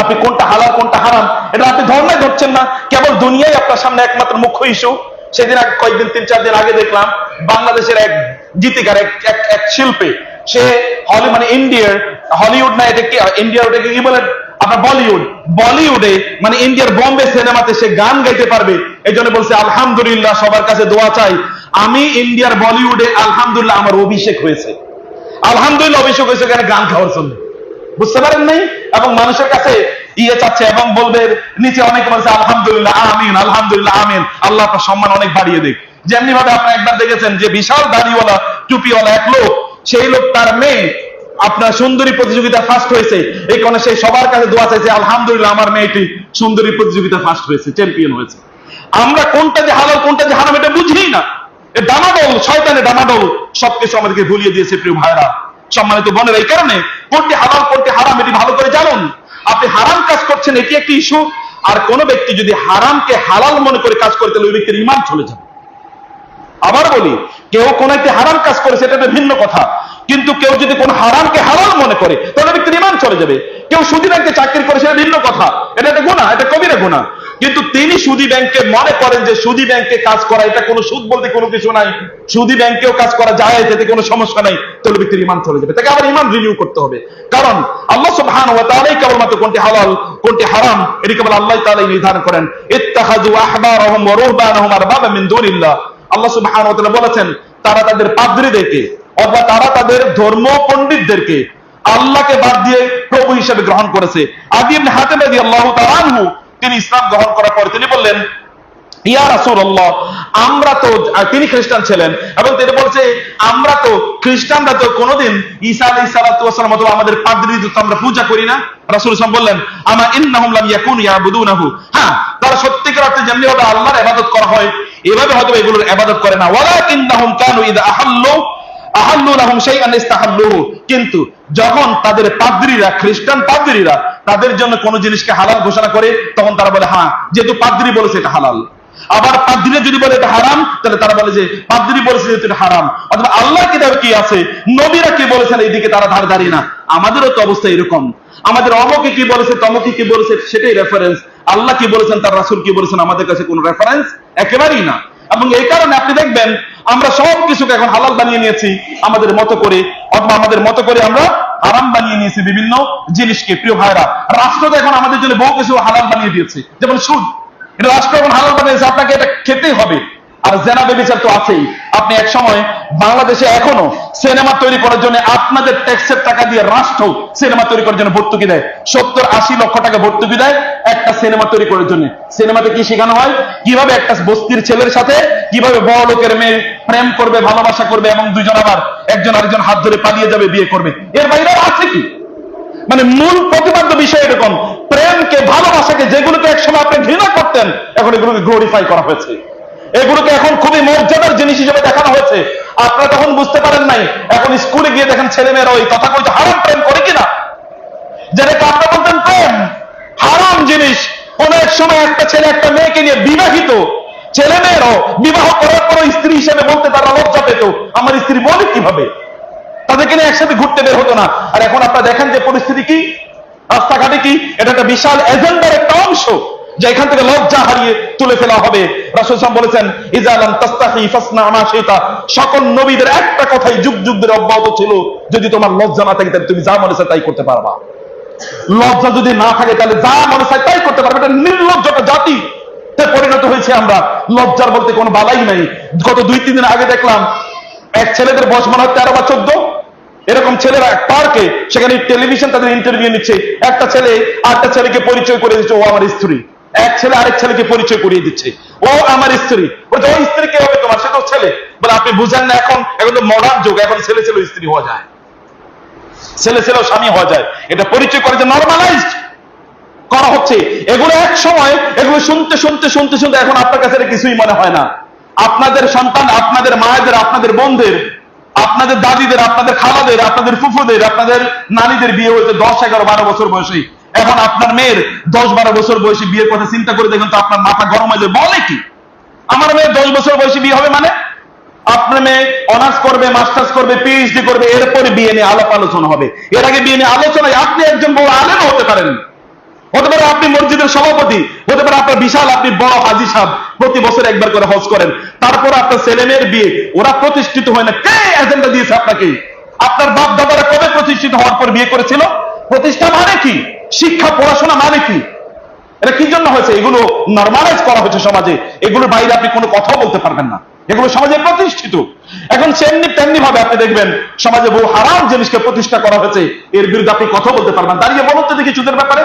আপনি কোনটা হালাল, কোনটা হারাম, এটা আপনি ধর্নায় ধরছেন না। কেবল দুনিয়ায় আপনার সামনে একমাত্র মুখ্য ইস্যু। সেদিন আগে কয়েকদিন, তিন, চার দিন আগে দেখলাম, বাংলাদেশের এক গীতিকার, এক শিল্পী, সে হলি মানে ইন্ডিয়ার, হলিউড না, এটা কি, ইন্ডিয়ার ওটাকে কি বলে? আপনার বলিউড। বলিউডে মানে ইন্ডিয়ার বম্বে সিনেমাতে সে গান গাইতে পারবে। এই জন্য বলছে, আলহামদুলিল্লাহ, সবার কাছে দোয়া চাই। আমি ইন্ডিয়ার বলিউডে, আলহামদুলিল্লাহ, আমার অভিষেক হয়েছে। আলহামদুলিল্লাহ, অভিষেক হয়েছে গান খাওয়ার জন্য। বুঝতে পারেন নাই? এবং মানুষের কাছে ইয়ে চাচ্ছে এবং বলবে, নিচে অনেকে বলছে, আলহামদুলিল্লাহ, আমিন আলহামদুলিল্লাহ, আমিন। আল্লাহ আপনার সম্মান অনেক বাড়িয়ে দিক। যেমনি ভাবে আপনি একবার দেখেছেন যে বিশাল দাড়িওয়ালা, টুপিওয়ালা এক লোক, সেই লোক তার মেয়ে, আপনার সুন্দরী প্রতিযোগিতা ফার্স্ট হয়েছে। এই কারণে সেই সবার কাছে দোয়া চাইছে, আলহামদুলিল্লাহ, আমার মেয়েটি সুন্দরী প্রতিযোগিতা ফার্স্ট হয়েছে চ্যাম্পিয়ন হয়েছে। আমরা কোনটা যে হালাল, কোনটা যে হারাম, এটা বুঝি না। ডামাডোল শয়তানে ডামাডোল সবকিছু আমাদেরকে ভুলিয়ে দিয়েছে প্রিয় ভাইরা সম্মানিত বোনের, এই কারণে কোনটি হালাল কোনটি হারাম, এটি ভালো করে জানুন। আপনি হারাম কাজ করছেন, এটি একটি ইস্যু। আর কোন ব্যক্তি যদি হারামকে হালাল মনে করে কাজ করে, তাহলে ওই ব্যক্তির ইমান চলে যাবে। আবার বলি, কেউ কোন একটি হারাম কাজ করে এটা একটা ভিন্ন কথা। কিন্তু কেউ যদি কোন হারামকে হালাল মনে করে, তাহলে ব্যক্তির ইমান চলে যাবে। কেউ সুদী ব্যাংকে চাকরি করে, সেটা ভিন্ন কথা। এটা একটা গুণা এটা কবিরা গুণা কিন্তু তিনি সুদী ব্যাংকে মনে করেন যে সুদী ব্যাংকে কাজ করা, এটা কোনো সুদ বলতে কোনো কিছু নাই। সুদী ব্যাংকেও কাজ করা যায় এতে কোনো সমস্যা নাই। তাহলে ব্যক্তির ইমান চলে যাবে। তাকে আবার ইমান রিনিউ করতে হবে। কারণ আল্লাহ সুবহানাহু ওয়া তাআলাই কেবলমাত্র কোনটি হালাল, কোনটি হারাম, এটি কেবল আল্লাহ তাআলাই নির্ধারণ করেন। ইত্তাখাযু আহবারহুম ওয়া রুহবানহুম আরবাবা মিন দুনিল্লাহ। আল্লাহ সুবহানাহু ওয়া তাআলা বলেছেন, তারা তাদের পাদ্রীদেরকে অথবা তারা তাদের ধর্ম পণ্ডিতদেরকে আল্লাহকে বাদ দিয়ে প্রভু হিসেবে গ্রহণ করেছে। আদি ইবনে হাতেম রাদিয়াল্লাহু তাআলা তিনি ইসলাম গ্রহণ করার পর তিনি বললেন, ইয়া রাসূলুল্লাহ, আমরা তো তিনি খ্রিস্টান ছিলেন এবং তিনি বলছে, আমরা তো খ্রিস্টানরা তো কোনোদিন ঈসা আলাইহিস সালাতু সালাম অথবা আমাদের পাদ্রী তো আমরা পূজা করি না? রাসূল সাল্লাল্লাহু বললেন, আমা ইন্নাহুম লাম ইয়াকুনু ইয়াবুদুনাহু। হ্যাঁ তারা সত্যিকার অর্থে যেমনি ভাবে আল্লাহর ইবাদত করা হয়, এভাবে হয়তো এগুলোর ইবাদত করে না। ওয়ালাকিন্নাহুম কানু ইদা আহাল্লু আহাল্লু লাহুম শাইআন ইস্তাহাল্লুহু। কিন্তু যখন তাদের পাদ্রীরা, খ্রিস্টান পাদ্রীরা তাদের জন্য কোন জিনিসকে হালাল ঘোষণা করে, তখন তারা বলে হ্যাঁ যেহেতু পাদ্রী বলেছে এটা হালাল। আবার পাদ্রীরা যদি বলে এটা হারাম, তাহলে তারা বলে যে, পাদ্রী বলেছে যে এটা হারাম। অথবা আল্লাহ কিতাবে কি আছে? নবীরা কি বলেছেন এইদিকে? তারা ধার দাঁড়িয়ে না। আমাদেরও তো অবস্থা এরকম। আমাদের অমকে কি বলেছে, তমকে কি বলেছে, সেটাই রেফারেন্স আল্লাহ কি বলেছেন, তার রাসুল কি বলেছেন, আমাদের কাছে কোনো রেফারেন্স একেবারেই না। এবং এই কারণে আপনি দেখবেন আমরা সব কিছুকে এখন হালাল বানিয়ে নিয়েছি, আমাদের মতো করে, অথবা আমাদের মতো করে আমরা আরাম বানিয়ে নিয়েছি বিভিন্ন জিনিসকে। প্রিয় ভাইরা রাষ্ট্র তো এখন আমাদের জন্য বহু কিছু হালাল বানিয়ে দিয়েছে। যেমন সুদ। রাষ্ট্র এখন হালাল বানিয়েছে আপনাকে এটা খেতেই হবে। আর জেনা বেবিচার তো আছেই। আপনি এক সময় বাংলাদেশে এখনও সিনেমা তৈরি করার জন্য আপনাদের ট্যাক্সের টাকা দিয়ে রাষ্ট্র সিনেমা তৈরি করার জন্য ভর্তুকি দেয়। সত্তর আশি লক্ষ টাকা ভর্তুকি দেয় একটা সিনেমা তৈরি করার জন্য। সিনেমাতে কি শেখানো হয়? কীভাবে একটা বস্তির ছেলের সাথে কীভাবে বড় লোকের মেয়ে প্রেম করবে, ভালোবাসা করবে এবং দুজন আবার একজন আরেকজন হাত ধরে পালিয়ে যাবে, বিয়ে করবে। এর বাইরে আছে কি? মানে মূল প্রতিপাদ্য বিষয় এরকম। প্রেমকে, ভালোবাসাকে যেগুলোকে একসময় আপনি ঘৃণা করতেন, এখন এগুলোকে গ্লোরিফাই করা হয়েছে। এগুলোকে এখন খুবই মর্যাদার জিনিস হিসেবে দেখানো হয়েছে। আপনারা তখন বুঝতে পারেন নাই, এখন স্কুলে গিয়ে দেখেন ছেলেমেয়েরা ওই কথা কইতে হারাম প্রেম করে কিনা? যেটাকে আপনারা বলতেন প্রেম। হারাম জিনিস। কোন এক সময় একটা ছেলে একটা মেয়েকে নিয়ে বিবাহিত। ছেলে মেয়েরাও বিবাহ করার পর স্ত্রী হিসেবে বলতে তারা লজ্জা পেত। আমার স্ত্রী বলে কীভাবে? তাদেরকে নিয়ে একসাথে ঘুরতে বের হতো না। আর এখন আপনারা দেখেন যে পরিস্থিতি কি? রাস্তাঘাটে কি? এটা একটা বিশাল এজেন্ডার একটা অংশ। যে এখান থেকে লজ্জা হারিয়ে তুলে ফেলা হবে। রাসূল সাল্লাল্লাহু বলেছেন ইজালাম তাস্তাহি ফাসনা মা শিতা। সকল নবীদের একটা কথাই যুগ যুগ ধরে অব্যাহত ছিল, যদি তোমার লজ্জা না থাকে, তাহলে তুমি যা মনে তাই করতে পারবা। লজ্জা যদি না থাকে, তাহলে যা মনে চায় তাই করতে পারবে। এটা নির্লজ্জটা জাতি। তে পরিণত হয়েছে আমরা। লজ্জার বলতে কোনো বালাই নাই। গত দুই, তিন দিন আগে দেখলাম, এক ছেলেদের বয়স মনে হয় তেরো বা চোদ্দ। এরকম ছেলেরা এক পার্কে, সেখানে টেলিভিশন তাদের ইন্টারভিউ নিচ্ছে। একটা ছেলে আরেকটা ছেলেকে পরিচয় করে দিচ্ছে ও আমার স্ত্রী। এক ছেলে আরেক ছেলেকে পরিচয় করিয়ে দিচ্ছে। ও আমার স্ত্রী। বলছে, ওই স্ত্রী কে হবে তোমার? সে তো ছেলে। বলে, আপনি বুঝেন না এখন এখন তো মডার্ন যুগ, এখন ছেলে ছেলে স্ত্রী হওয়া যায়। ছেলে ছেলেও স্বামী হওয়া যায়। এটা পরিচয় করে যে নর্মালাইজড করা হচ্ছে, এগুলো এক সময়, এগুলো শুনতে শুনতে শুনতে শুনতে এখন আপনার কাছে কিছুই মনে হয় না। আপনাদের সন্তান, আপনাদের মায়েদের, আপনাদের বোনদের, আপনাদের দাদিদের, আপনাদের খালাদের, আপনাদের ফুফুদের, আপনাদের নানিদের বিয়ে হয়েছে দশ, এগারো, বারো বছর বয়সে এখন আপনার মেয়ের দশ বারো বছর বয়সে বিয়ের কথা চিন্তা করে দেখুন তো আপনার মাথা গরম হয়ে যায় বলে কি? আমার মেয়ের দশ বছর বয়সে বিয়ে হবে মানে? আপনার মেয়ে অনার্স করবে মাস্টার্স করবে পিএইচডি করবে, এরপরে বিয়ে নিয়ে আলাপ আলোচনা হবে। এর আগে বিয়ে নিয়ে আলোচনায় আপনি একজন বড় আলেম হতে পারেন। হতে পারে আপনি মসজিদের সভাপতি, হতে পারে আপনার বিশাল, আপনি বড় হাজি সাহেব প্রতি বছর একবার করে হজ করেন। তারপর আপনার ছেলে মেয়ের বিয়ে, ওরা প্রতিষ্ঠিত হয় না। কে এজেন্ডা দিয়েছে আপনাকে? আপনার বাপ দাদারা কবে প্রতিষ্ঠিত হওয়ার পর বিয়ে করেছিল? প্রতিষ্ঠা মানে কি? শিক্ষা, পড়াশোনা মানে কি? এটা কি জন্য হয়েছে? এগুলো নর্মালাইজ করা হয়েছে সমাজে। এগুলোর বাইরে আপনি কোনো কথা বলতে পারবেন না। এগুলো সমাজে প্রতিষ্ঠিত। এখন সেমনি তেমনি ভাবে আপনি দেখবেন, সমাজে বহু হারাম জিনিসকে প্রতিষ্ঠা করা হয়েছে। এর বিরুদ্ধে আপনি কথা বলতে পারবেন দাঁড়িয়ে বলুন তো দেখি চুদের ব্যাপারে।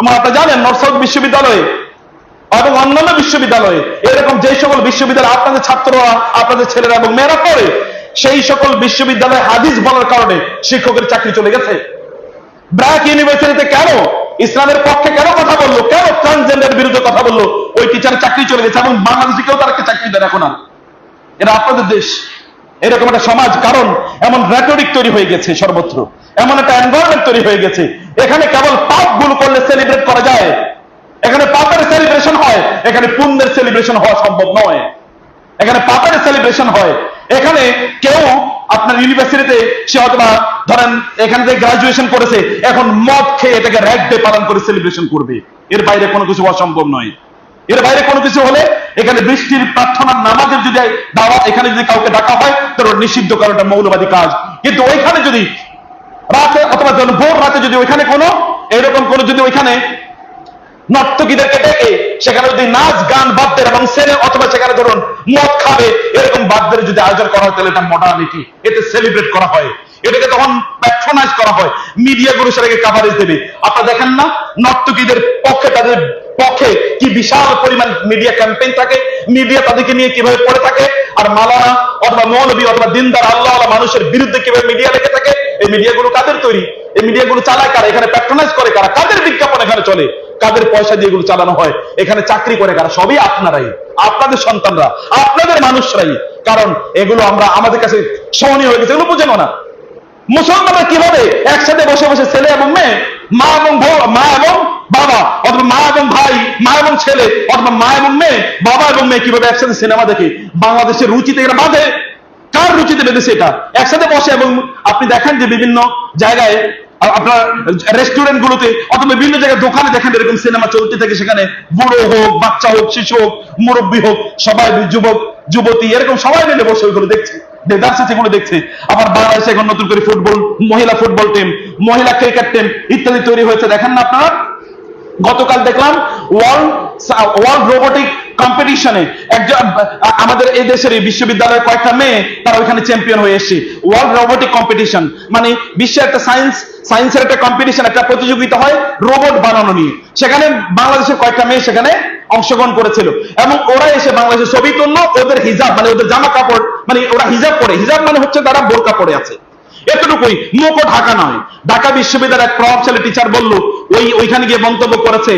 এবং আপনি জানেন নর্থ সাউথ বিশ্ববিদ্যালয়ে এবং অন্যান্য বিশ্ববিদ্যালয়ে এরকম যে সকল বিশ্ববিদ্যালয়ে আপনাদের ছাত্ররা, আপনাদের ছেলেরা এবং মেয়েরা পড়ে, সেই সকল বিশ্ববিদ্যালয়ে হাদিস বলার কারণে শিক্ষকের চাকরি চলে গেছে। ব্র্যাক ইউনিভার্সিটিতে কেন? ইসলামের পক্ষে কেন কথা বলল? কেন ট্রান্সজেন্ডার বিরুদ্ধে কথা বলল? ওই টিচার চাকরি চলে গেছে, এবং বাংলাদেশে কেউ তারা চাকরি দেন এখন আর। এটা আপনাদের দেশ। এরকম একটা সমাজ, কারণ এমন রেটরিক তৈরি হয়ে গেছে সর্বত্র। এমন একটা এনভায়রনমেন্ট তৈরি হয়ে গেছে। এখানে কেবল পাপগুলো করলে সেলিব্রেট করা যায়। এখানে পাপের সেলিব্রেশন হয়। এখানে পুণ্যের সেলিব্রেশন হওয়া সম্ভব নয়। এখানে পাপের সেলিব্রেশন হয়। এখানে কেউ আপনার ইউনিভার্সিটিতে সে অথবা ধরেন এখান থেকে গ্রাজুয়েশন করেছে, এখন মদ খেয়ে এটাকে র্যাক ডে পালন করে সেলিব্রেশন করবে। এর বাইরে কোনো কিছু অসম্ভব নয়। এর বাইরে কোনো কিছু হলে এখানে বৃষ্টির প্রার্থনার নামাজের যদি দাওয়াত এখানে যদি কাউকে ডাকা হয় তাহলে নিষিদ্ধ করাটা মৌলবাদী কাজ। কিন্তু ওইখানে যদি রাতে অথবা ভোর রাতে যদি ওইখানে কোনো, এরকম কোনো যদি ওইখানে নর্তকীদেরকে ডেকে সেখানে যদি নাচ, গান, বাদ্যের এবং ছেলে অথবা সেখানে ধরুন মদ খাবে, এরকম বাদ্যের যদি আয়োজন করা হয়, তাহলে এটা মডার্নিটি এতে সেলিব্রেট করা হয়। এটাকে তখন প্যাট্রোনাইজ করা হয়। মিডিয়া গুলো সেটাকে কাভারেজ দেবে। আপনারা দেখেন না? নর্তকীদের পক্ষে, তাদের পক্ষে কি বিশাল পরিমাণ মিডিয়া ক্যাম্পেইন থাকে মিডিয়া তাদেরকে নিয়ে কীভাবে পড়ে থাকে, আর মালানা অথবা মৌলবী অথবা দিনদার আল্লাহ আল্লাহ মানুষের বিরুদ্ধে কীভাবে মিডিয়া লেগে থাকে এই মিডিয়াগুলো কাদের তৈরি? এই মিডিয়াগুলো চালায় কারা? এখানে প্যাট্রোনাইজ করে কারা? কাদের বিজ্ঞাপন এখানে চলে? কাদের পয়সা দিয়ে এগুলো চালানো হয়? এখানে চাকরি করে কারা? সবই আপনারাই। আপনাদের সন্তানরা, আপনাদের মানুষরাই। কারণ এগুলো আমরা, আমাদের কাছে সহনীয় হয়ে গেছে। এগুলো বুঝেন না। মুসলমানরা কীভাবে একসাথে বসে বসে ছেলে এবং মেয়ে, মা এবং মা এবং বাবা, অথবা মা এবং ভাই, মা এবং ছেলে, অথবা মা এবং মেয়ে, বাবা এবং মেয়ে কীভাবে একসাথে সিনেমা দেখে, বাংলাদেশের রুচিতে এরা বাঁধে কার রুচিতে বেঁধেছে এটা? একসাথে বসে এবং আপনি দেখেন যে বিভিন্ন জায়গায় আপনার রেস্টুরেন্ট গুলোতে অথবা বিভিন্ন জায়গায় দোকানে দেখেন এরকম সিনেমা চলতে থাকে, সেখানে বুড়ো হোক, বাচ্চা হোক, শিশু হোক, মুরব্বী হোক, সবাই যুবক, যুবতী, এরকম সবাই মিলে বসে ওইগুলো দেখছে। দেখছে। আবার বাংলাদেশে এখন নতুন করে ফুটবল, মহিলা ফুটবল টিম মহিলা ক্রিকেট টিম ইত্যাদি তৈরি হয়েছে। দেখেন না আপনারা? গতকাল দেখলাম ওয়ার্ল্ড ওয়ার্ল্ড রোবোটিক কম্পিটিশনে একজন আমাদের এই দেশের এই বিশ্ববিদ্যালয়ের কয়েকটা মেয়ে, তারা ওইখানে চ্যাম্পিয়ন হয়ে এসেছে। ওয়ার্ল্ড রোবোটিক কম্পিটিশন মানে বিশ্বের একটা সায়েন্স সায়েন্সের একটা কম্পিটিশন একটা প্রতিযোগিতা হয় রোবট বানানো নিয়ে। সেখানে বাংলাদেশের কয়েকটা মেয়ে সেখানে অংশগ্রহণ করেছিল। এবং ওরা এসে বাংলাদেশের ছবি তুললো, ওদের হিজাব মানে ওদের জামা কাপড় মানে ওরা হিজাব পরে। হিজাব মানে হচ্ছে তারা বোরকা পরে আছে। এতটুকুই মুখও ঢাকা নয়। ঢাকা বিশ্ববিদ্যালয়ের এক প্রভাবশালী টিচার বলল, ওই, ওইখানে গিয়ে মন্তব্য করেছে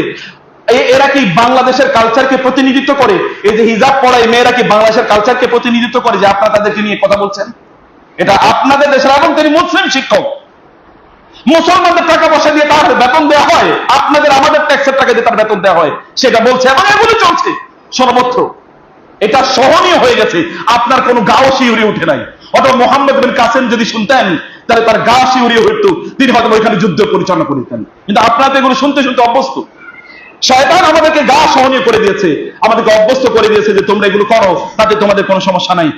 এরা কি বাংলাদেশের কালচারকে প্রতিনিধিত্ব করে? এই যে হিজাব পড়ায় মেয়েরা কি বাংলাদেশের কালচারকে প্রতিনিধিত্ব করে যে আপনারা তাদেরকে নিয়ে কথা বলছেন? এটা আপনাদের দেশের, এবং তিনি মুসলিম শিক্ষক। মুসলমানদের টাকা পয়সা দিয়ে তার বেতন দেওয়া হয়, আপনাদের আমাদের ট্যাক্সের টাকা দিয়ে তার বেতন দেওয়া হয়। সেটা বলছে, এবং এগুলো চলছে। সর্বত্র। এটা সহনীয় হয়ে গেছে। আপনার কোনো গাও শিউরি উঠে নাই। অথবা মোহাম্মদ বিন কাসেম যদি শুনতেন, তাহলে তার গা শিউরি হইতো তিনি হয়তো ওইখানে যুদ্ধ পরিচালনা করতেন। কিন্তু আপনারা তো এগুলো শুনতে শুনতে অভ্যস্ত। শয়তান আমাদেরকে গা সহনীয় করে দিয়েছে, আমাদেরকে অভ্যস্ত করে দিয়েছে যে তোমরা এগুলো করো, তাতে তোমাদের কোনো সমস্যা নাই।